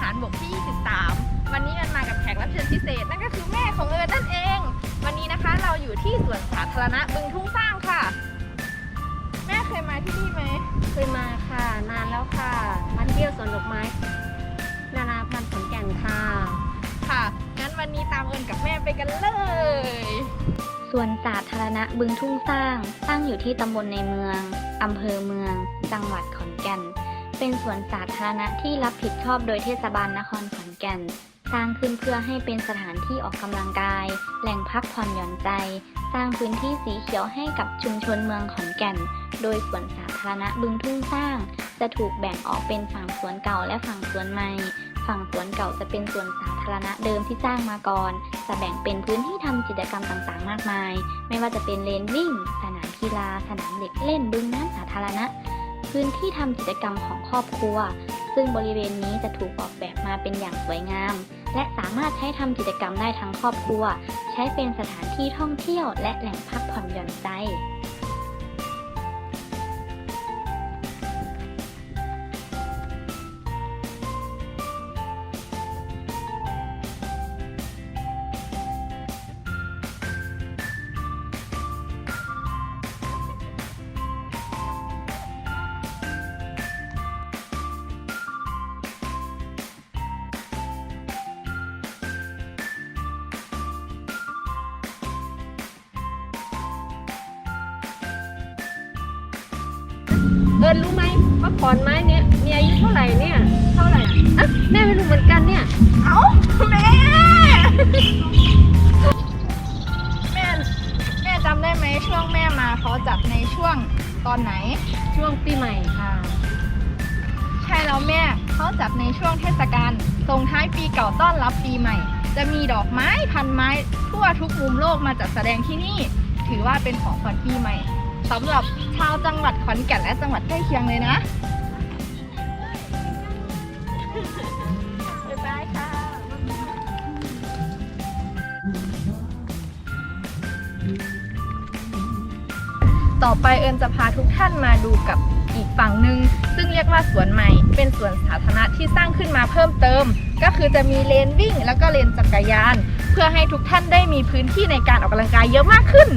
หารบกที่ 23 วันนี้มันมากับแขกรับเชิญพิเศษ นั่นก็คือแม่ของเอิญนั่นเอง วันนี้นะคะเราอยู่ที่สวนสาธารณะบึงทุ่งสร้างค่ะ แม่เคยมาที่นี่ไหมเคยมาค่ะ นานแล้วค่ะมาเที่ยวสวนดอกไม้ นานาพันธุ์ขอนแก่นค่ะ ค่ะงั้นวันนี้ตามเอิญกับแม่ไปกันเลยสวนสาธารณะบึงทุ่งสร้าง ตั้งอยู่ที่ตำบลในเมือง อำเภอเมือง จังหวัดขอนแก่น เป็นสวนสาธารณะที่รับผิดชอบโดยเทศบาลนครขอนแก่น สร้างขึ้นเพื่อให้เป็นสถานที่ออกกำลังกาย แหล่งพักผ่อนหย่อนใจ สร้างพื้นที่สีเขียวให้กับชุมชนเมืองขอนแก่น โดยสวนสาธารณะบึงทุ่งสร้าง จะถูกแบ่งออกเป็นฝั่งสวนเก่าและฝั่งสวนใหม่ฝั่งสวนเก่าจะเป็นสวนสาธารณะเดิมที่สร้างมาก่อน จะแบ่งเป็นพื้นที่ทำกิจกรรมต่างๆ มากมาย ไม่ว่าจะเป็นเลนวิ่ง สนามกีฬา สนามเด็กเล่น บึงน้ำสาธารณะ พื้นที่ทำกิจกรรมของครอบครัว ซึ่งบริเวณนี้จะถูกออกแบบมาเป็นอย่างสวยงาม และสามารถใช้ทำกิจกรรมได้ทั้งครอบครัว ใช้เป็นสถานที่ท่องเที่ยวและแหล่งพักผ่อนหย่อนใจ เอิญรู้ไหมว่าขอนไม้เนี่ยมีอายุเท่าไหร่เนี่ย เท่าไหร่อะแม่ไม่รู้เหมือนกันเนี่ย เอ้าแม่ แม่แม่จำได้ไหมช่วงแม่มาเขาจัดในช่วงตอนไหน ช่วงปีใหม่ค่ะ ใช่แล้วแม่เขาจัดในช่วงเทศกาลส่งท้ายปีเก่าต้อนรับปีใหม่ จะมีดอกไม้พันไม้ทั่วทุกมุมโลกมาจัดแสดงที่นี่ ถือว่าเป็นของขวัญปีใหม่ สำหรับชาวจังหวัดขอนแก่นและจังหวัดใกล้เคียงเลยนะบ๊ายบายค่ะต่อไปเอิญจะพาทุกท่านมาดูกับอีกฝั่งหนึ่งซึ่งเรียกว่าสวนใหม่ เป็นสวนสาธารณะที่สร้างขึ้นมาเพิ่มเติม ก็คือจะมีเลนวิ่ง แล้วก็เลนจักรยาน เพื่อให้ทุกท่านได้มีพื้นที่ในการออกกำลังกายเยอะมากขึ้น